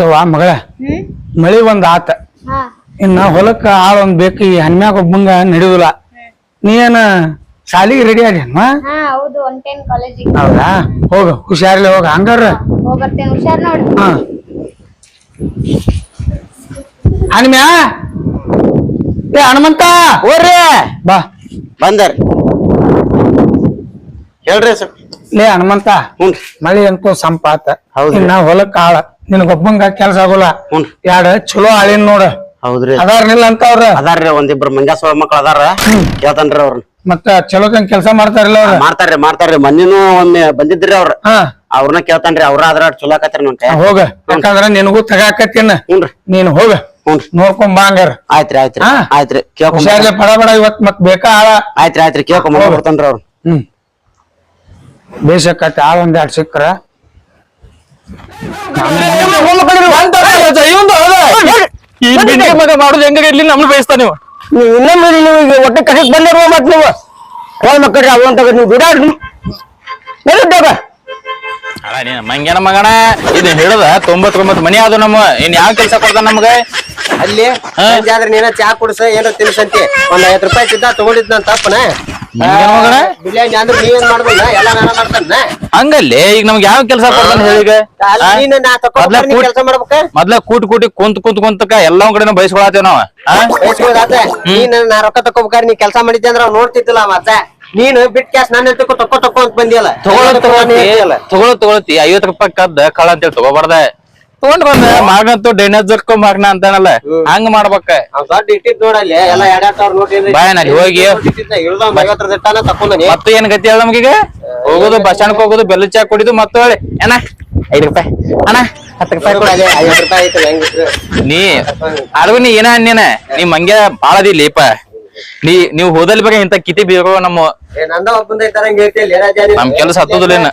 ಯವ್ವ ಮಗಳ? ಹ್ಮ್? ಮಳಿ ಒಂದ್ ಆತ. ಹಾ. ಇನ್ನ ಹೊಲಕ್ಕ ಆಳ್ ಒಂದ್ ಬೇಕು ಈ ಹನ್ಮ್ಯಾಗ ಒಬ್ಬಂಗ ನಡೆಯುದಿಲ್ಲ ನೀ ಏನ ಶಾಲಿಗೆ ರೆಡಿ ಆಗಿ ಹಾ ಹೌದು ಹೊಂಟೇನ್ ಕಾಲೇಜಿಗೆ ಹೌದಾ? ಹೋಗ ಹುಷಾರ್ಲಿ ಹೋಗ. ಹಂಗಾರ? ಹೋಗ್ಬರ್ತೇನೆ ಹುಷಾರ್ ನೋಡ್. ಹಾ. ಹನುಮ್ಯಾ? ಏ ಹನುಮಂತ ಹೋರ್ರಿ. ಬಾ. ಬಂದರ್. ಹೇಳ್ರಿ ಸರ್. ಲೇ ಹನುಮಂತ ಹ್ಞೂ ಮಳಿ ಅಂತೂ ಸಂಪಾತ. ಹೌದು. ಇನ್ನ ಹೊಲಕ್ಕ ಆಳ. ನಿನಗೊಬ್ಬಂಗ ಕೆಲಸ ಆಗೋಲ್ಲ. ಯಾಡ ಚಲೋ ಆಳಿನ್ ನೋಡ. ಹೌದ್ರಿ. ಅದಾರ್ನಿಲ್ಲ ಅಂತ ಅವ್ರ ಅದಾರ್ರಿ ಒಂದಿಬ್ರು ಮಂಜಾಸ ಮಕ್ಳು ಅದಾರ. ಕೇಳ್ತಾನ್ರಿ ಅವ್ರನ್ನ. ಮತ್ತ ಚಲೋ ತಂಗ ಕೆಲಸ ಮಾಡ್ತಾರಲ್ಲ ಅವ್ರ. ಮಾಡ್ತಾರ್ರಿ ಮಾಡ್ತಾರ್ರಿ. ಮನ್ನಿನೂ ಒಮ್ಮೆ ಬಂದಿದ್ರಿ ಅವ್ರ. ಅವ್ರನ್ನ ಕೇಳ್ತಾನ್ರಿ ಅವ್ರ ಅದ್ರ ಚಲೋ ಆಕತ್ರಿ ನನ್ ಕೈ ಹೋಗ. ಯಾಕಂದ್ರ ನಿನಗೂ ತಗಾಕತ್ತೀನ. ಹುನ್ರಿ ನೀನ್ ಹೋಗ. ನೋಡ್ಕೊಂಡ್ ಆಯ್ತ್ರಿ ಆಯ್ತ್ರಿ. ಆಯ್ತ್ರಿ. ಕೇಳ್ಕೊಂಡ್ ಪಡ ಬಡ ಇವತ್ ಮತ್ ಬೇಕಾ ಆಳ. ಆಯ್ತ್ರಿ ಆಯ್ತ್ರಿ. ಕೇಳ್ಕೊಂಡ್ ಬರ್ತಾನ್ರಿ ಅವ್ರು. ಹ್ಮ್. ಬೇಸಕ್ಕತ್ತೆ ಆಳ ಒಂದ್ ಎರಡ್ ಸಿಕ್ಕ್ರ. ಈ ಬಿಂಡಿ ಮಗ ಮಾಡುದು ಹೆಂಗ ಇಲ್ಲಿ ನಮ್ನ ಬಯಸ್ತಾ ನೀವು ನೀವು ಇನ್ನೊಮ್ಮೆ ನೀವು ಈಗ ಹೊಟ್ಟೆ ಕಸಕ್ ಬಂದಿರುವ ಮತ್ ನೀವು ಹೋಲ್ ಮಕ್ಕಳ್ರಿ ಅಂತ ನೀವು ಬಿಡಾಡ್ರಿ ಅಲ್ಲ ನೀನ್ ಮಂಗ್ಯಾನ ಮಗಣ ಇದು ಹಿಡದ ತೊಂಬತ್ತೊಂಬತ್ತು ಮನಿ ಅದು ನಮ್ಮ ಇನ್ ಯಾವ ಕೆಲ್ಸ ಕೊಡ್ತಾನ ನಮ್ಗೆ ಅಲ್ಲಿ ಆದ್ರೆ ನೀನ ಚಾ ಕುಡ್ಸ ಏನೋ ತಿನ್ಸಂತಿ ಒಂದ್ ಐವತ್ ರೂಪಾಯಿ ತಿದ್ದ ತಗೊಂಡಿದ್ನ ನನ್ ತಪ್ಪನ ಮಗನ ಬಿರಿಯಾನಿ ಅಂದ್ರೆ ನೀವೇನ್ ಮಾಡ್ಬೋದ ಎಲ್ಲ ನಾನ ಮಾಡ್ತಾನ. ಹಂಗಲ್ಲಿ? ಈಗ ನಮ್ಗೆ ಯಾವ ಕೆಲಸ ಕೊಡ್ತಾನ ಹೇಳೀಗ ಅಲ್ಲಿ ನೀನ್ ನಾ ಮೊದ್ಲ ಕೂಟ್- ಕೆಲಸ ಮಾಡ್ಬೇಕ? ಮೊದ್ಲ ಕೂಟ್ ಕೂಟಿ ಕುಂತ್ ಕುಂತ್ ಕುಂತಕ ಎಲ್ಲಾ ಬಯಸ್ಕೊಳತೇವ್ ನಾವ್? ಬಯಸ್ಬೋದಾತ ನೀನ್ ನಾ ರೊಕ್ಕ ತಕೋಬೇಕಾರೆ ನೀ ಕೆಲಸ ಮಾಡಿದ್ದೆ ಅಂದ್ರೆ ಅವ್ ನೋಡ್ತಿದ್ದಿಲ್ಲ ಮತ್ತೆ. ನೀನು ಬಿಟ್ ಕ್ಯಾಶ್ ನಾನು ತಕೋ ತಕೋ ತಕೋ ಅಂತ ಬಂದಿಯಲ್ಲ. ತಗೊಳತ್. ತಗೊಳತಿ ಹೇಳ್ತಿಯಲ್ಲ. ತಗೊಳತ್ ತಗೊಳತಿ. ಐವತ್ ರೂಪಾಯಿ ಕದ್ದ ಕಳ ಅಂತೇಳಿ ತಗೋಬಾರ್ದ. ತಗೊಂಡ್ ಬಂದ ಮಾಗಂತೂ ಡೈನೇಜ್ ಜರ್ಕೊ ಮಾಗ್ನ ಅಂತಾನಲ್ಲ. ಹಂಗ ಮಾಡ್ಬೇಕ. ಬಾಯ್ ನಾಲ್ ಹೋಗಿ. ಮತ್ತೆ ಏನ್ ಗತಿ ಹೇಳ ನಮ್ಗೀಗ? ಹೋಗೋದು ಬಸ್ ಸ್ಟ್ಯಾಂಡ್ ಹೋಗೋದು ಬೆಲ್ಲ ಚಾ ಕುಡಿದು ಮತ್ತೆ ಹೇಳಿ. ಅಣ್ಣ ಐದು ರೂಪಾಯಿ. ಅಣ್ಣ ಹತ್ತು ರೂಪಾಯಿ ನೀ ಅದ್ಗೂ ನೀ ಏನ ಅನ್ನೇನ ನೀ ಮಂಗ್ಯ ಬಾಳ ಅದಿಲ್ಲಿಪ ನೀ ನೀವು ಹೋದಲ್ಲಿ ಬಗ್ಗೆ ಇಂತ ಕಿತಿ ಬೀರೋ ನಮ್ಮ ನೀನು? ನಮ್ ಕೆಲ್ಸ ಹತ್ತುದಿಲ್ಲ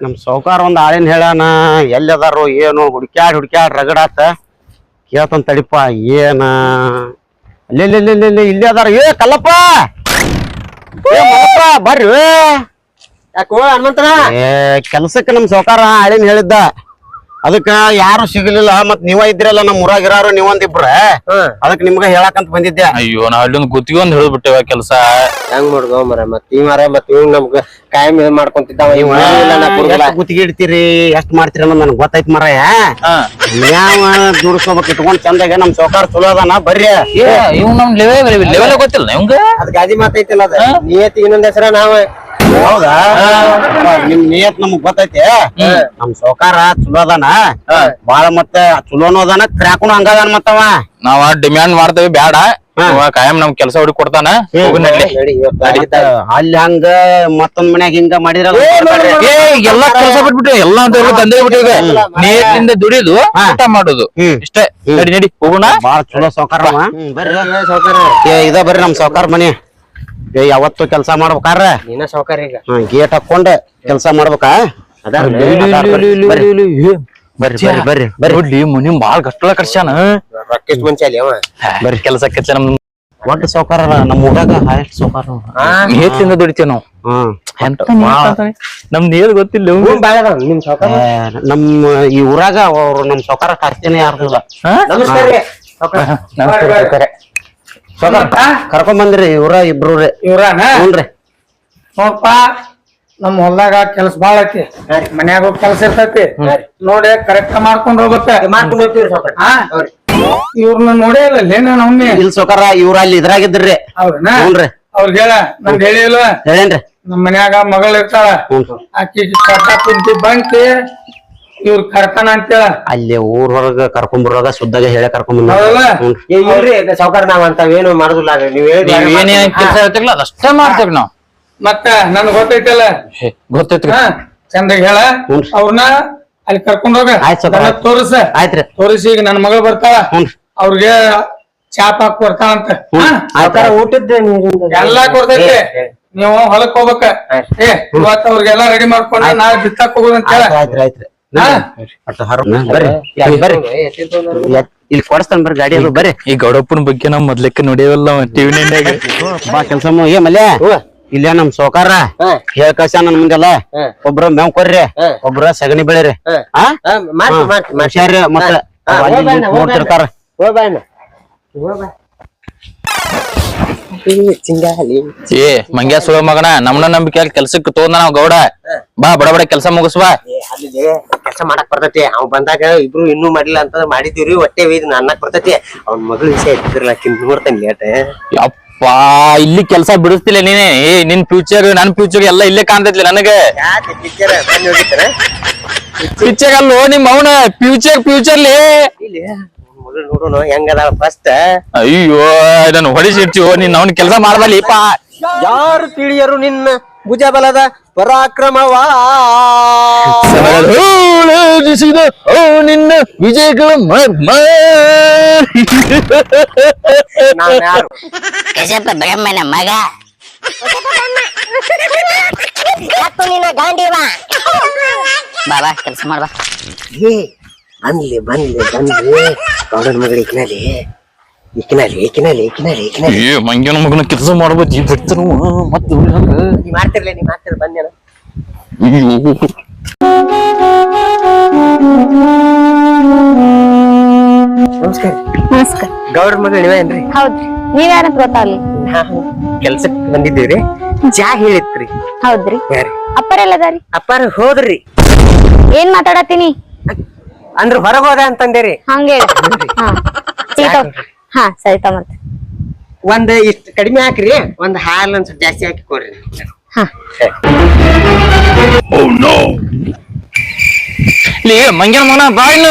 ಇನ್ನ. ನಡಿ, ಒತ್ತಿ ನಡಿ ನಮ್ ಸೌಕಾರ ಒಂದ್ ಆಳಿನ ಹೇಳಾನ ಎಲ್ಲದಾರು ಏನು ಹುಡ್ಕ್ಯಾಡ್ ಹುಡ್ಕ್ಯಾಡ್ ರಗಡಾತ. ಕೇಳ್ತಾನ ತಡಿಪ ಏನ? ಅಲ್ಲಿ ಇಲ್ಲಿ ಅದಾರ. ಏ ಕಲ್ಲಪ್ಪ! ಏ ಮಲ್ಲಪ್ಪ ಬರ್ರಿ. ಯಾಕೋ ಹನುಮಂತನ? ಏ ಕೆಲ್ಸಕ್ಕೆ ನಮ್ ಸೌಕಾರ ಆಳಿನ ಹೇಳಿದ್ದ. ಅದಕ್ಕ ಯಾರು ಸಿಗಲಿಲ್ಲ ಮತ್ ನೀವ ಇದ್ರಲ್ಲ ನಮ್ ಊರಾಗಿರಾರು ನೀವೊಂದಿಬ್ರ ಅದಕ್ ನಿಮ್ಗ ಹೇಳಕಂತ ಬಂದಿದ್ದೆ ಅಯ್ಯೋ ನಾ ಅಲ್ಲಿ ಒಂದು ಗುತ್ತಿಗೆ ಒಂದ್ ಹೇಳ್ಬಿಟ್ಟೆವ ಕೆಲ್ಸ. ಹೆಂಗ್ ಮಾಡುದು ಮರ ಮತ್ ಈ ಮರ ಮತ್ ಇವ್ ನಮ್ಗ ಕಾಯಂ ಇದ್ ಮಾಡ್ಕೊಂತಿದ್ದಾವ. ಗುತ್ತಿಗೆ ಇಡ್ತೀರಿ ಎಷ್ಟ್ ಮಾಡ್ತೀರಿ ಅನ್ನೋದು ನನ್ಗೆ ಗೊತ್ತೈತ್ ಮರಯ. ಹಾ. ಯಾವ ದುಡ್ಸ್ಕೋಬೇಕು ಇಟ್ಕೊಂಡ್ ಚಂದಾಗ ನಮ್ ಸೌಕಾರ ಚಲೋ ಅದಾನ ಬರ್ರಿ. ಇವ್ ನಮ್ ಲೆವೆಲ್ ಗೊತ್ತಿಲ್ಲ ಅದ್ ಗಾದಿ ಮಾತೈತಿಲ್ಲ ಅದ. ನಿಯತಿ ಇನ್ನೊಂದ್ ಹೆಸರ ನಾವ. ಹೌದಾ? ನಿಮ್ ನಿಯತ್ ನಮಗ್ ಗೊತ್ತೈತಿ? ನಮ್ ಸೌಕಾರ ಚಲೋ ಅದಾನ? ಬಾಳ ಮತ್ತೆ ಚಲೋನು ಅದಾನ ಕ್ರ್ಯಾಕುನು ಹಂಗದಾನ ಮತ್ತವ ನಾವ ಡಿಮ್ಯಾಂಡ್ ಮಾಡ್ತೇವಿ ಬ್ಯಾಡ. ಇವ ಕಾಯಂ ನಮ್ ಕೆಲಸ ಹುಡುಕ್ ಕೊಡ್ತಾನ. ಅಲ್ಲಿ ಹಂಗ ಮತ್ತೊಂದ್ ಮನ್ಯಾಗ ಹಿಂಗ ಮಾಡಿದ್ರ ಏ ಎಲ್ಲಾ ಕೆಲಸ ಬಿಟ್ಬಿಟ್ಟು ಎಲ್ಲಾ ಅಂತ ತಂದೆ ಬಿಟ್ಟು ಈಗ. ನೀರಿಂದ ದುಡಿದು ಊಟ ಮಾಡುದು. ಇಷ್ಟೇ. ನಡಿ ನಡಿ ಹೋಗೋಣ. ಬಾಳ ಚಲೋ ಸೌಕಾರ ಇದ ಬರ್ರಿ ನಮ್ ಸೌಕಾರ ಮನಿ. ಏ ಯಾವತ್ತು ಕೆಲಸ ಮಾಡ್ಬೇಕಾರ ನೀನ ಸಾವುಕಾರ ಈಗ. ಗೇಟ್ ಹಾಕೊಂಡ ಕೆಲಸ ಮಾಡ್ಬೇಕಾ? ಬರ್ರಿ. ಬರ್ರಿ ಬರ್ರಿ ಬರ್ರಿ ಬರ್ರಿ. ನೋಡ್ಲಿ ಮುನಿ ಬಾಳ್ ಕಷ್ಟಲ ಕರ್ಸ್ಯಾನ ರೊಕ್ಕಿಸ್ ಮುಂಚೆ ಅಲ್ಲಿ ಅವ. ಬರ್ರಿ ಕೆಲಸ ಕೆಲ್ಸ ನಮ್ ಒಟ್ಟು ನಮ್ಮ ಊರಾಗ ದುಡಿತೇವ್ ನಾವು. ನಮ್ ನೇರ್ ಗೊತ್ತಿಲ್ಲ. ನಿಮ್ ನಮ್ಮ ಈ ಊರಾಗ ಅವ್ರು ನಮ್ ಸೌಕಾರ ಕಾಸ್ತಿನೇ ಯಾರ್ದಿಲ್ಲ? ನಮಸ್ಕಾರ ನಮಸ್ಕಾರ. ಕರ್ಕೊಂಡ್ ಬಂದ್ರಿ ಇವ್ರ ಇಬ್ರು ರೀ ಇವ್ರಾನ? ಹ್ಞೂನ್ರಿ ನೋಡಪ್ಪ ನಮ್ ಹೊಲ್ದಾಗ ಕೆಲ್ಸ ಬಾಳ ಐತಿ. ಮನ್ಯಾಗ ಕೆಲ್ಸ ಇರ್ತೈತಿ. ನೋಡಿ ಕರೆಕ್ಟ್ ಮಾಡ್ಕೊಂಡ್ ಹೋಗುತ್ತೆ. ಮಾಡ್ಕೊಂಡು ಹೋಗ್ತೀವಿ ಇವ್ರನ್ನ ನೋಡೇ ಇಲ್ಲ ಏನ ಇಲ್ಲಿ ಸೋಕಾರ ಇವ್ರ ಅಲ್ಲಿ ಇದ್ರಾಗಿದ್ರಿ. ಹೌದನ? ಹ್ಞೂನ್ರಿ ಅವ್ರಿಗೆ ಹೇಳ ನಮ್ಗೆ ಹೇಳಿಲ್ವ ಹೇಳೇನ್ರಿ. ನಮ್ ಮನ್ಯಾಗ ಮಗಳ ಇರ್ತಾಳ ಆಕಿ ಕಟ್ಟ ಕುಂತಿ ಬಂತಿ ಇವ್ರ ಕರ್ತಾನ ಅಂತ ಅಲ್ಲಿ ಊರ್ ಹೊರಗ ಕರ್ಕೊಂಡ್ ಬರುವಾಗ ಸುದ್ದಾಗ ಹೇಳಿ ಕರ್ಕೊಂಡ್ ಬಂದ ಹೌದಲ್ಲ? ಏ, ಇಲ್ರಿ ಸಾವ್ಕಾರ ನಾವ್ ಅಂತಾವೇನು ಮಾಡುದಿಲ್ಲ ಅಷ್ಟೇ ನೀವ್ ಏನೇನ್ ಕೆಲಸ ಅದಷ್ಟೇ ಮಾಡ್ತೇವ್ ನಾವ್. ಮತ್ತ ನನ್ ಗೊತ್ತೈತಲ್ಲ? ಗೊತ್ತೈತ್ರಿ. ಚಂದಾಗ ಹೇಳ. ಅವ್ರನ್ನ ಅಲ್ಲಿ ಕರ್ಕೊಂಡ್ ಹೋಗ. ತೋರಿಸ. ಆಯ್ತ್ರಿ ತೋರಿಸಿ ಈಗ ನನ್ ಮಗಳು ಬರ್ತಾಳ. ಅವ್ರಿಗೆ ಚಾಪ್ ಹಾಕ್ ಬರ್ತಾಳಂತ ಅಂತ. ಊಟದ ಎಲ್ಲಾ ಕೊಡ್ತೈತಿ. ನೀವು ಹೊಲಕ್ ಹೋಗ್ಬೇಕ. ಏ ಇವತ್ತ ಅವ್ರಿಗೆಲ್ಲಾ ರೆಡಿ ಮಾಡ್ಕೊಂಡು ನಾಳೆ ಬಿತ್ತಾಕ್ ಹೋಗುದಂತ ಹೇಳ. ಆಯ್ತ್ರಿ ಆಯ್ತ್ರಿ ಇಲ್ಲಿ ಕೊಡಸ್ತಾನ ಬರ್ರಿ ಗಾಡಿ ಅದು ಬರ್ರಿ. ಈ ಗೌಡಪ್ಪನ ಬಗ್ಗೆ ನಾವ್ ಮೊದ್ಲಕ್ಕೆ ನೋಡಿವಲ್ಲ ಟಿವಿ ನಿಂದಾಗ ಬಾ ಕೆಲ್ಸ ಏ ಮಲ್ಯ? ಇಲ್ಲೇ ನಮ್ ಸೋಕಾರ. ಹೇಳ್ ಕಳ್ಸ ನನ್ ಮುಂದೆಲ್ಲ. ಒಬ್ರು ಮೇವ್ ಕೊರ್ರಿ ಒಬ್ರು ಸಗಣಿ ಬೆಳಿರಿ. ಹಾ. ಆ ಹಾ, ಮಾಡ್ತಿ, ಮಾಡ್ತಿ, ಮಾಡ್ತಿ. ಹುಷಾರ್ರಿ ಮತ್ತ. ನೋಡ್ತಿರ್ತಾರ ಹೋಗ್ ಬಾ ಏ ಮಂಗ್ಯ ಸುಳ ಮಗನ. ನಮ್ನ ನಂಬಿಕೆ ಕೆಲ್ಸಕ್ಕೆ ತಗೊಂಡ ನಾವ್ ಗೌಡ. ಬಾ ಬಡ ಬಡ ಕೆಲ್ಸ ಮುಗಿಸ್ಬಾ. ಕೆಲ್ಸ ಕೆಲಸ ಮಾಡಕ್ ಬರ್ತೈತಿ. ಅವ್ ಬಂದಾಗ ಇಬ್ರು ಇನ್ನೂ ಮಾಡಿಲ್ಲ ಅಂತ ಮಾಡಿದೀವ್ರಿ ಹೊಟ್ಟೆ ವೈದ್ ಅನ್ನಕ್ ಬರ್ತೈತಿ. ಅವ್ನ ಮಗಳ ವಿಷಯ ಇದ್ದಿರಲ್ಲ ನೋಡ್ತಾನೆ ಲೇಟ್. ಯಪ್ಪಾ ಇಲ್ಲಿ ಕೆಲ್ಸ ಬಿಡಿಸ್ತಿಲ್ಲ ನೀನೆ. ಏ ನಿನ್ ಫ್ಯೂಚರ್ ನನ್ ಫ್ಯೂಚರ್ ಎಲ್ಲ ಇಲ್ಲೇ ಕಾಣ್ತೈತಿ ನನಗೆ. ಪಿಕ್ಚರ್ ಅಲ್ಲೋ ನಿಮ್ ಅವನ. ಫ್ಯೂಚರ್ ಫ್ಯೂಚರ್ಲಿ ಮಗಳು ನೋಡೋಣ ಹೆಂಗದ ಫಸ್ಟ್ ಅಯ್ಯೋ ಇದನ್ನ ಹೊಡಿಸಿಡ್ತೀವೋ ನೀನ್ ಅವ್ನ ಕೆಲಸ ಮಾಡ್ಬಲ್ಲಿಪ್ಪ. ಯಾರು ತಿಳಿಯರು ನಿನ್ನ ಭುಜಬಲದ ಪರಾಕ್ರಮವಾ ನಿನ್ನ ವಿಜಯಗಳ ನಾನ್ ಯಾರು ಕಶ್ಯಪ ಬ್ರಹ್ಮನ ಮಗ. ಬಾಬಾ ಕೆಲಸ ಮಾಡ್ಬಾ ಏ ಬಂದ್ಲಿ ಬಂದ್ಲಿ ಬಂದ್ಲಿ ಗೌಡನ ಮಗಳು ಇಕ್ನಲ್ಲಿ ಇಕ್ನಲ್ಲಿ ಇಕ್ನಲ್ಲಿ ಇಕ್ನಲ್ಲಿ ಇಕ್ನಲ್ಲಿ ಏ ಮಂಗ್ಯನ ಮಗನ ಕೆಲಸ ಮಾಡ್ಬೋದು ಈ ಬಿಡ್ತಾರ ಮತ್ತೆ ನೀ ಮಾಡ್ತಿರ್ಲಿ ನೀ ಮಾಡ್ತಿರ್ ಬಂದೇನ ಅಯ್ಯೋ ನಮಸ್ಕಾರ. ನಮಸ್ಕಾರ. ಗೌಡ್ರ ಮಗಳು ಹೌದ್ರಿ. ನೀವ್ ಯಾರ ಗೊತ್ತಾಗ್ಲಿ ನಾವು ಕೆಲ್ಸಕ್ ಬಂದಿದ್ದೀವ್ರಿ. ಚಾ ಹೇಳಿತ್ರಿ. ಹೌದ್ರಿ. ಯಾರಿ? ಅಪ್ಪರೆಲ್ಲದಾರಿ ಅಪ್ಪಾರ ಹೋದ್ರಿ. ಏನ್ ಮಾತಾಡತ್ತೀನಿ? ಅಂದ್ರ ಹೊರಗ್ ಹೋದ ಅಂತಂದೇರಿ? ಹಂಗೆ ಹಾ. ಸರಿ ಒಂದ್ ಇಷ್ಟ ಕಡಿಮೆ ಹಾಕ್ರಿ ಒಂದ್ ಹಾಲ್ ಒಂದ್ ಸ್ವಲ್ಪ ಜಾಸ್ತಿ ಹಾಕಿ ಕೊಡ್ರಿ ಹಾ. ಲೇ ಮಂಗ್ಯನ ಮಗನ ಬಾಯ್ನ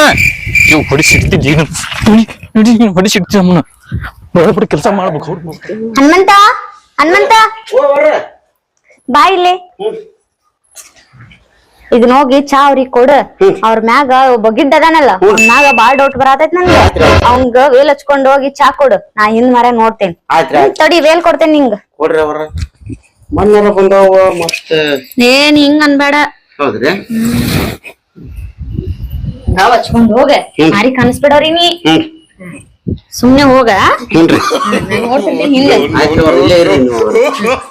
ಇವ್ ಹೊಡಿಸಿಡ್ತಿದ್ದಿ ಹೊಡಿಸಿಡ್ತಿ ಅಮ್ಮನ ಬಡ ಬಡ ಕೆಲಸ ಮಾಡ್ಬೇಕು. ಅವ್ರು ಹನುಮಂತ. ಹನುಮಂತ ಬಾ ಇಲ್ಲಿ. ಇದನ್ನ ಹೋಗಿ ಚಾ ಅವ್ರಿಗೆ ಕೊಡು ಅವ್ರ ಮ್ಯಾಗ ಬಗಿಡ್ ಅದಾನಲ್ಲ ಅವ್ನ ಮ್ಯಾಗ ಬಾಳ್ ಡೌಟ್ ಬರತೈತ್ ನನ್ಗ ಅವಂಗ ವೇಲ್ ಹಚ್ಕೊಂಡ್ ಹೋಗಿ ಚಾ ಕೊಡು. ನಾ ಹಿಂದ್ ಮರ ನೋಡ್ತೇನೆ. ತಡಿ ವೇಲ್ ಕೊಡ್ತೇನೆ ನಿಂಗ. ಕೊಡ್ರಿ ಅವ್ರ. ಮಣ್ಣೆಲ್ಲ ಬಂದಾವ ಮತ್ತ ಏನ್ ಹಿಂಗ್ ಅನ್ಬೇಡ. ಹೌದ್ರಿ. ನಾವ್ ಹಚ್ಕೊಂಡ್ ಹೋಗ. ಮಾರಿ ಕನ್ಸ್ಬಿಡವ್ರಿ ನೀ. ಹ್ಮ್. ಸುಮ್ನೆ ಹೋಗ. ಹ್ಞೂನ್ರಿ. ನಾನ್ ನೋಡ್ತಿರ್ತೀನಿ ಹಿಂಗ ಆಯ್ತ್ರಿ ಅವ್ರ ಇಲ್ಲೇ ಇರಿ ನೀವು.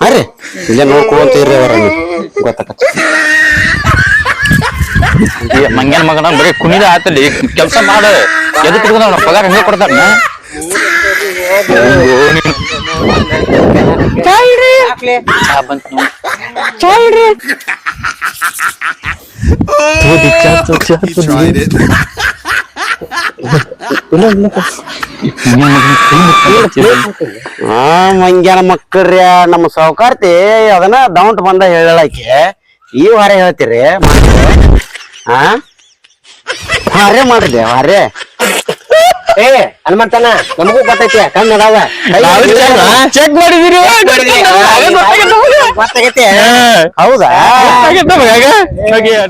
ಅರೆ ಇಲ್ಲೇ ನೋಡ್ಕೊಂತ ಇರ್ರಿ ಅವರ ಗೊತ್ತಾಕತ್ತ ಏ ಮಂಗ್ಯನ ಮಗನ ಬರೀ ಕುಣಿದ ಆತಲ್ಲಿ. ಕೆಲಸ ಮಾಡ. ಎದಕ್ ಹಿಡ್ಕೊಂಡ್ ಪಗಾರ ಹಂಗೆ ಕೊಡ್ತಾರ ಆ ಮಂಗ್ಯಾನ ಮಕ್ಕಳ್ರಿ ನಮ್ಮ ಸಾವುಕಾರ್ತಿ ಅದನ್ನ ದೌಂಟ್ ಬಂದ ಹೇಳಕ್ಕೆ ಈ ವಾರ ಹೇಳ್ತೀರಿ ಹಾ ಹಾರೇ ಮಾಡ್ರಿ ಹಾರೇ ಏ ಹನುಮಂತನ ನಮಗೂ ಗೊತ್ತೈತಿ ಕಣ್ಣು ಅದಾವ. ಚೆಕ್ ಮಾಡಿದಿರಿ ಗೊತ್ತಾಗೈತಿ ಹೌದಾ?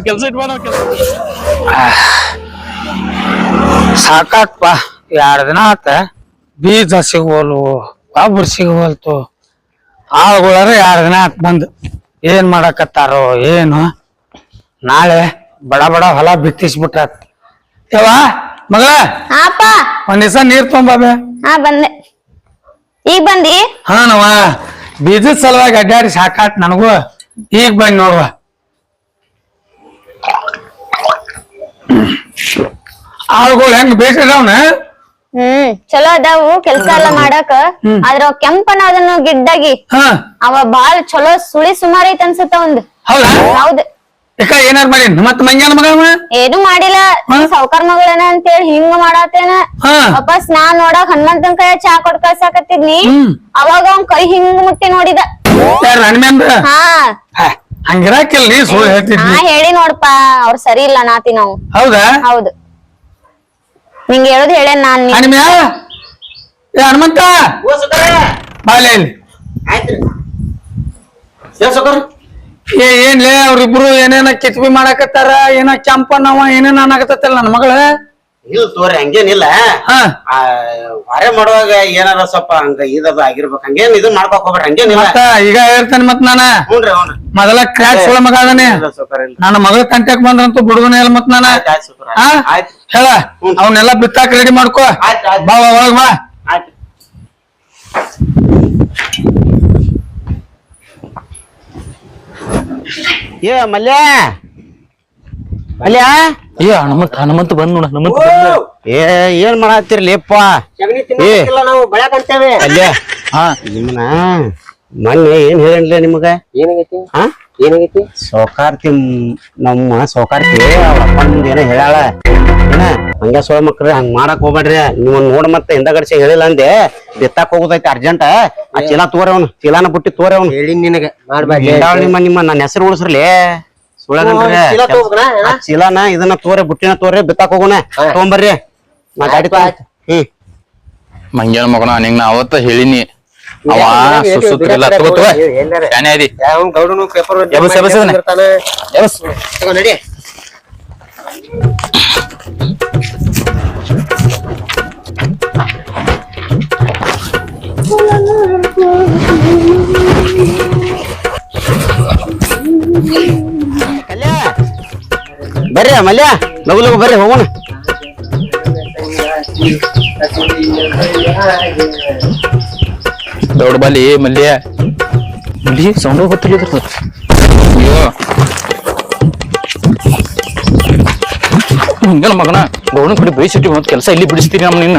ಕೆಲಸ ಸಾಕಾತ್ಪ ಎರಡ್ ದಿನ ಆತ. ಬೀಜ ಸಿಗೋಲ್ವು ಗೊಬ್ಬರ ಸಿಗೋಲ್ತು ಆಳುಗಳಾರ ಎರಡು ದಿನ ಆತ್ ಬಂದು. ಏನ್ ಮಾಡಕತ್ತಾರೋ ಏನು? ನಾಳೆ ಬಡ ಬಡ ಹೊಲ ಬಿತ್ತಿಸ್ಬಿಟ್ಟಾತ್ ಯವ್ವ ಮಗ ಹಾಪ. ಒಂದ್ ದಿವಸ ನೀರ್ ತೊಂಬಾಬೆ ಹಾ ಬಂದೆ. ಈಗ ಬಂದಿ? ಹಾ ನವ ಬೀಜದ ಸಲುವಾಗಿ ಅಡ್ಡಾಡಿ ಸಾಕಾತ್ ನನಗೂ. ಈಗ ಬಂದ್ ನೋಡುವ. ಆಳುಗಳು ಹೆಂಗ್ ಬೇಕಿದವನ ಹ್ಮ್ ಚಲೋ ಅದಾವು ಕೆಲ್ಸ ಎಲ್ಲ ಮಾಡಾಕ. ಆದ್ರ ಅವ್ ಕೆಂಪನ ಅದನ್ನು ಗಿಡ್ಡಾಗಿ ಹಾ. ಅವ ಬಾಳ್ ಚಲೋ ಸುಳಿ ಸುಮಾರ್ ಐತ್ ಅನ್ಸುತ್ತ ಒಂದ್. ಹೌದಾ? ಹೌದ್. ಯಾಕ ಏನಾರ ಮಾಡಿ ಮತ್ ಮಂಗ್ಯಾನ ಮಗ ಏನು ಮಾಡಿಲ್ಲ. ಸೌಕರ್ ಮಗಳನ ಅಂತೇಳಿ ಹಿಂಗ ಮಾಡತ್ತೇನ. ವಾಪಸ್ ನಾ ನೋಡಕ್ ಹನುಮಂತನ್ ಕೈ ಚಾ ಕೊಟ್ ಕಳ್ಸಾಕತ್ತಿದ್ನಿ. ಅವಾಗ ಅವ್ನ್ ಕೈ ಹಿಂಗ್ ಮುಟ್ಟಿ ನೋಡಿದ. ಹಂಗಿರಾಕಿಲ್ಲ ಸುಳ್ಳು ಹೇಳ್ತಿದ್ನಿ ಹೇಳಿ ನೋಡ್ಪ ಅವ್ರ ಸರಿ ಇಲ್ಲ ನಾತಿ ನಾವು. ಹೌದಾ? ಹೌದು. ನಿಂಗೆ ಹೇಳುದ್ ಹೇಳೇನ್ ನಾನ್ ಹನುಮಂತ? ಬಾಲೆ ಇಲ್ಲಿ. ಸೌಕರ್ ಏ ಏನ್ಲೇ ಅವ್ರಿಬ್ರು ಏನೇನ ಕಿತ್ಬಿ ಮಾಡಾಕತ್ತಾರ? ಏನ ಕೆಂಪನವ ಏನೇನ ಅನ್ನಕತ್ತಲ್ಲ ನನ್ನ ಮಗಳ? ಇಲ್ಲ ತೋರಿ ಹಂಗೇನಿಲ್ಲ. ಹಾ. ಆ, ಹೊರೆ ಮಾಡುವಾಗ ಏನಾರ ಸ್ವಲ್ಪ ಹಂಗ ಇದದು ಆಗಿರ್ಬೇಕು. ಹಂಗೇನ್ ಇದು ಮಾಡ್ಬೇಕು ಹೋಗ್ಬೇಡ್ರಿ ಹಂಗೇನಿಲ್ಲ. ಮತ್ತ ಈಗ ಹೇಳ್ತೇನೆ ಮತ್ ನಾನ. ಹ್ಞೂನ್ರಿ ಹ್ಞೂನ್ರಿ ಮೊದಲ ಕ್ರ್ಯಾಕ್ ಸುಳ ಮಗ ಅದಾನೆ. ಇಲ್ಲ ಸೌಕರ್ ಇಲ್ಲ. ನನ್ನ ಮಗಳ ಕಂಟ್ಯಾಕ್ ಬಂದ್ರಂತೂ ಬಿಡುಗನೆ ಇಲ್ಲ ಮತ್ ನಾನ. ಆಯ್ತ್ ಆಯ್ತ್ ಸೌಕರ್ ಹಾ? ಆಯ್ತ್. ಹೇಳ. ಅವನ್ನೆಲ್ಲ ಬಿತ್ತಾಕ ರೆಡಿ ಮಾಡ್ಕೋ. ಆಯ್ತ್ ಆಯ್ತ್. ಬಾ ಬಾ, ಒಳಗ್ ಬಾ. ಆಯ್ತ್. ಏ ಮಲ್ಯ. ಮಲ್ಯ? ಏ ಹನುಮಂತ ಹನುಮಂತ ಬಂದ್ ನೋಡ ಹನುಮಂತ ಬಂದ ಏ ಏನ್ ಮಾಡತ್ತಿರ್ಲಿಪ್ಪ ತಿನ್ನಕ್ಕಿಲ್ಲ ನಾವು ಬೆಳಕಂತೇವೆ ಅಲ್ಯ ಹಾ. ನಿಮ್ಮನ್ನ ಮೊನ್ನೆ ಏನ್ ಹೇಳ ನಿಮಗ? ಏನಾಗೈತಿ? ಹಾ ಏನಾಗೈತಿ? ಸೌಕಾರ್ತಿ ನಮ್ಮ ಸೌಕಾರ್ತಿ ಅಪ್ಪಂದ ಏನ ಹೇಳ ಏನ? ಹಂಗ ಸೋಳ ಮಕ್ಳ ಹಂಗ ಮಾಡಕ್ ಹೋಗ್ಬೇಡ್ರಿ. ನೀವ್ ನೋಡ್ ಮತ್ತೆ ಹಿಂದಗಡೆ ಹೇಳಿಲ್ಲ ಅಂದೆ. ಬಿತ್ತಾಕ್ ಹೋಗುದೈತಿ ಅರ್ಜೆಂಟ್ ಆ ಚೀಲ ತೋರಿ ಅವ್ನು ಚೀಲಾನ ಬುಟ್ಟಿ ತೋರಿ ಅವ್ನು. ಹೇಳಿ ನಿನಗೆ ಮಾಡ್ಬೇಡ ನಿಮ್ಮ ನಿಮ್ಮ ನನ್ನ ಹೆಸರು ಉಳಿಸ್ರಲಿ? ಚೀಲಾನ ಇದನ್ನ ತೋರಿ ಬುಟ್ಟಿನ ತೋರಿ ಬಿತ್ತಾಕ್ ಹೋಗೋಣ. ತಗೊಂಬರ್ರಿ. ನಾ ಗಾಡಿ ಹ್ಮ್. ಮಂಗ್ಯಾನ ಮಗನ ನಿಂಗ್ ನಾ ಅವತ್ತ ಹೇಳಿನಿ. ಅವ ತಗೋ ತಗೋ ಅದಿ ಅವ್ನ್ ಗೌಡನು ಪೇಪರ್. ತಗೋ ನಡಿ. ಬರ್ರಿ ಮಲ್ಯ. ಲಗು ಲಗು ಬರ್ರಿ ಹೋಗೋಣ. ದೌಡ್ ಬಲಿ ಮಲ್ಯ ಮಲ್ಲಿ ಸೌಂಡ್ ಗೊತ್ತಿಲ್ಲ ಅಯ್ಯೋ. ಹಿಂಗನ ಮಗನ ಗೌಡನ್ ಕಡೆ ಬೈಸಿಟ್ಟಿ ಒಂದು ಕೆಲಸ ಇಲ್ಲಿ ಬಿಡಿಸ್ತೀನಿ ನಮ್ಮ ನಿನ್ನ.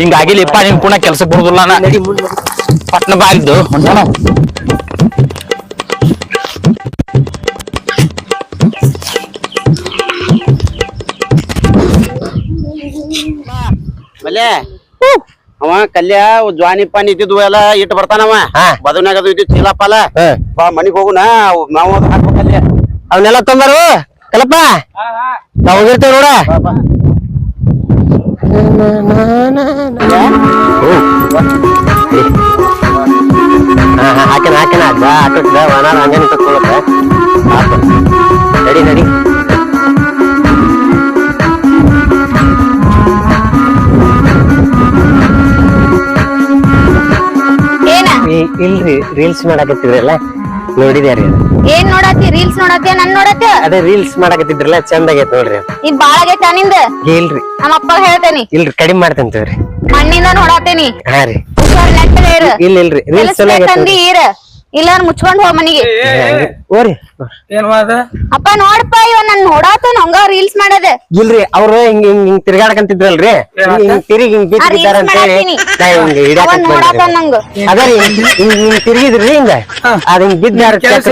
ಹಿಂಗಾಗಿಲಿಪ್ಪ ನಿನ್ ಪುನಃ ಕೆಲಸ ಬರುದಿಲ್ಲ ನಾ. ಪಟ್ನ ಬಾಗಿದ್ದು ಹೊಂಟಾನ ಮಲ್ಯ ಅವ ಕಲ್ಯ ಜ್ವಾನಿ ಪಾನಿ ಇದ್ದಿದ್ವು ಎಲ್ಲ ಇಟ್ಟು ಬರ್ತಾನವ ಬದನಾಗ ಅದು ಇದ್ದಿದ್ ಚೀಲ ಪಾಲ ಬಾ ಮನಿಗ್ ಹೋಗುಣ ಅವ್ ನಾವು ಅದು ಹಾಕ್ಬೇಕಲ್ಯ ಅವನ್ನೆಲ್ಲ ತಂದರು? ಕಲಪ್ಪ ನಾವ್ ಹೋಗಿರ್ತೇವೆ ನೋಡ. ಹಾಕಿನ ಹಾಕಿನ ಬಾ ಆಟೋಟ್ ಒಣ ಹಂಗೆ ನಿಂತ್ಕೊಳ್ಳುತ್ತೆ ನಡಿ ನಡಿ. ಇಲ್ರಿ ರೀಲ್ಸ್ ಮಾಡಕತ್ತಿದ್ರಲ್ಲ ನೋಡಿದ್ಯಾರಿ ಏನ್ ನೋಡತ್ತಿ? ರೀಲ್ಸ್ ನೋಡತ್ತೆ? ನನ್ ನೋಡತ್ತೆ? ಅದೇ ರೀಲ್ಸ್ ಮಾಡಾಕತ್ತಿದ್ರಲ್ಲ ಚಂದ ಆಗೈತ್ ನೋಡ್ರಿ ಅದು. ಈ ಬಾಳ ಆಗೈತ ನಿಂದ? ಇಲ್ರಿ. ನಮ್ಮ ಅಪ್ಪ ಹೇಳ್ತೇನಿ. ಇಲ್ರಿ ಕಡಿಮೆ ಮಾಡ್ತಂತೇವ್ರಿ ಮಣ್ಣಿಂದ ನೋಡತ್ತೇನಿ. ಹಾ ರೀ. ಹುಷಾರ್ ನೆಟ್ಟಗೆ ಇರು. ಇಲ್ಲ ಇಲ್ರಿ ರೀಲ್ಸ್ ಚಲೋ ಆಗೈತೆ ತಂದಿ ಇರ. ಇಲ್ಲ ಮುಚ್ಕೊಂಡ್ ಹೋಗ ಮನಿಗೆ. ಓರಿ ಏನ್ ಮಾದ ಅಪ್ಪ ನೋಡಪ್ಪ ಇವ ನನ್ ನೋಡಾತನ ಹಂಗ ರೀಲ್ಸ್ ಮಾಡದೆ. ಇಲ್ರಿ ಅವ್ರು ಹಿಂಗ್ ಹಿಂಗ್ ಹಿಂಗ್ ತಿರ್ಗಾಡಕಂತಿದ್ರಲ್ರಿ? ಹಿಂಗ್ ತಿರ್ಗಿ ಹಿಂಗ್ ಬಿದ್ದಿದ್ದಾರ ಅಂತ ಹೇಳಿ ಮಾಡತ್ತೀನಿ ನಾ ಹಿಂಗ್ ನೋಡಾತನ ನಂಗ. ಅದ ರೀ ಹಿಂಗ್ ಹಿಂಗ್ ತಿರುಗಿದ್ರಿ ಹಿಂಗ? ಅದ್ ಹಿಂಗ್ ಬಿದ್ದ ಕೆಲ್ಸ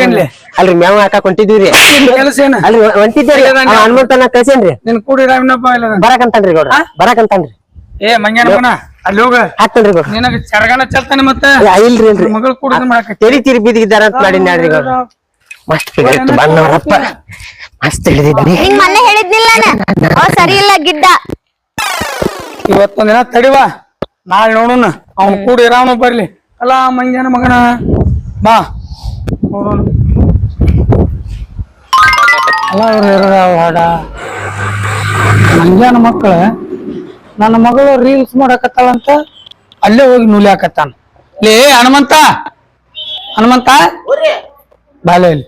ಅಲ್ರಿ ಮೇವ್ ಹಾಕಾಕ್ ಹೊಂಟಿದ್ವಿ ಕೆಲಸ ಏನ? ಅಲ್ರಿ ಹೊಂಟಿದ್ದೇರಿ ಹನುಮಂತನ ಕಳ್ಸೇನ್ರಿ ನಿನ್ ಕೂಡಿ ರಾಮನಪ್ಪ ಇಲ್ಲ ಬರಾಕಂತಾನ್ರಿ ಗೌಡ್ರ. ಬರಾಕಂತಾನ್ರಿ ಏ ಮಂಗ್ಯಾನ ಅಲ್ಲಿ ಹೋಗ. ಹಾಕ್ತೇನ್ರಿ ಗೌಡ್ರ ನಿನಗ ಚರಗಣ ಚಲ್ತಾನೆ ಮತ್ತೆ? ಆ, ಇಲ್ರಿ ಇಲ್ರಿ. ಮಗಳು ಕೂಡ ಮಾಡಕ ತೆರಿ ತಿರಿ ಬಿದ್ದಿದ್ದಾರ ಅಂತ ಮಾಡಿ ನೋಡ್ರಿ ಗೌಡ್ರ ಮಸ್ತ್ ಹಿಡಿದಿತ್ತು ಬಣ್ಣವರಪ್ಪ ಮಸ್ತ್ ಹಿಡಿದಿದ್ರಿ ನಿಂಗ್ ಮೊನ್ನೆ ಹೇಳಿದ್ನಿಲ್ಲ ನಾನ್. ಅವ ಸರಿ ಇಲ್ಲ ಗಿಡ್ಡ. ಇವತ್ತೊಂದ್ ದಿನ ತಡಿವಾ. ನಾಳೆ ನೋಡೋಣ. ಅವ್ನ್ ಕೂಡ ಇರಾವನು ಬರ್ಲಿ. ಅಲ್ಲ ಮಂಗ್ಯಾನ ಮಗನ? ಬಾ. ನೋಡೋಣ. ಅಲ್ಲ ಅವ್ರು ಇರೋದ ಹಾಡ. ಮಂಗ್ಯಾನ ಮಕ್ಕಳ. ನನ್ನ ಮಗಳು ರೀಲ್ಸ್ ಮಾಡಾಕತ್ತಾಳಂತ ಅಲ್ಲೇ ಹೋಗಿ ನೂಲಿ ಹಾಕತ್ತಾನ ಲೇ ಹನುಮಂತ! ಹನುಮಂತ! ಬಾಲೆ ಇಲ್ಲಿ.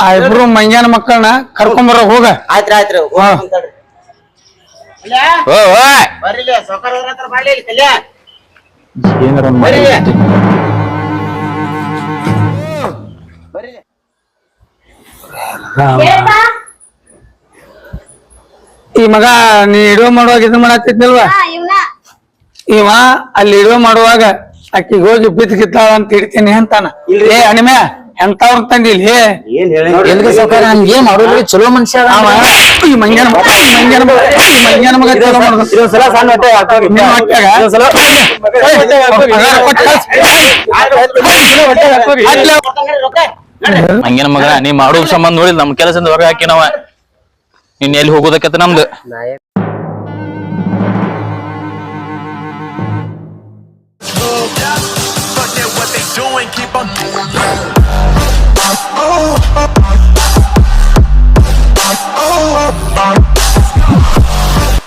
ಆ ಇಬ್ರು ಮಂಗ್ಯಾನ ಮಕ್ಕಳನ್ನ ಕರ್ಕೊಂಬರ ಹೋಗ. ಆಯ್ತ್ರಿ ಆಯ್ತ್ರಿ ಏನಾರ ಈ ಮಗ ನೀ ಇಡುವ ಮಾಡುವಾಗ ಇದು ಮಾಡತ್ತಿದ್ನಲ್ವಾ ಇವ ಅಲ್ಲಿ ಇಡುವ ಮಾಡುವಾಗ ಅಕ್ಕಿ ಹೋಗಿ ಗಿದ್ದಾಳ ಅಂತ ಹೇಳ್ತೀನಿ ಅಂತಾನ ಏ ಅಣಿಮೆ ಎಂತವ್ರ ತಂದಿಲ್ಲ ಏನ್ ಹೇಳಿ ಎಲ್ಗ ಮಾಡೋದ್ರಿ ಚಲೋ ಮನುಷ್ಯ ಈ ಮಂಗ್ಯಾನ ಮಗ ಈ ಮಂಗ್ಯಾನ ಮಗ ಈ ಮಂಗ್ಯಾನ ಮಗ ಚಲೋ ಮಾಡ್ದ. ಇದೊಂದ್ಸಲ ಸಣ್ಣ ಹೊಟ್ಟೆ ಹಾಕ್ತವ್ರಿ. ಇದೊಂದ್ಸಲ ಮಗನ ನೀ ಮಾಡೋ ಸಂಬಂಧ ನೋಡಿ ನಮ್ ಕೆಲಸದಿಂದ ಹೊರಗೆ ಹಾಕಿ ಇನ್ ಎಲ್ಲಿ ಹೋಗೋದಕ್ಕೆ ನಮ್ದು Oh, oh, oh, oh, oh.